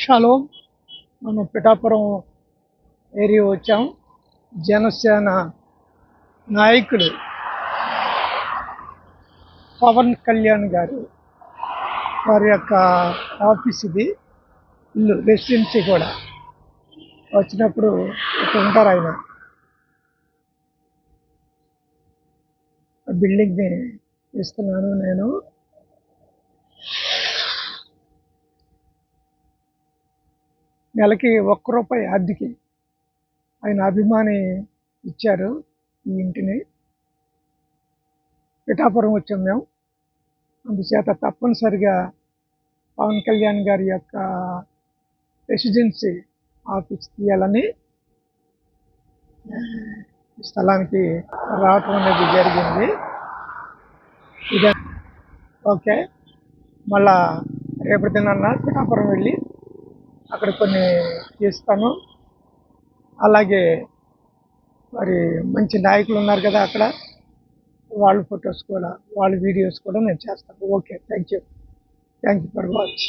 షలో మనం పిఠాపురం ఏరియా వచ్చాం. జనసేన నాయకుడు పవన్ కళ్యాణ్ గారు వారి యొక్క ఆఫీస్ ఇది. ఇల్లు రెసిడెన్సీ కూడా వచ్చినప్పుడు ఇక్కడ ఉంటారు ఆయన. బిల్డింగ్ని ఇస్తున్నాను నేను. నెలకి ఒక్క రూపాయి అద్దెకి ఆయన అభిమాని ఇచ్చారు ఈ ఇంటిని. పిఠాపురం వచ్చాం మేము. అందుచేత తప్పనిసరిగా పవన్ కళ్యాణ్ గారి యొక్క రెసిడెన్సీ ఆఫీస్ తీయాలని స్థలానికి రావటం అనేది జరిగింది. ఇదే. ఓకే. మళ్ళా రేపటి దినాన్న పిఠాపురం వెళ్ళి అక్కడ కొన్ని తీస్తాను అలాగే మరి మంచి నాయకులు ఉన్నారు కదా అక్కడ. వాళ్ళ ఫొటోస్ కూడా వాళ్ళ వీడియోస్ కూడా నేను చేస్తాను. Okay thank you thank you for watch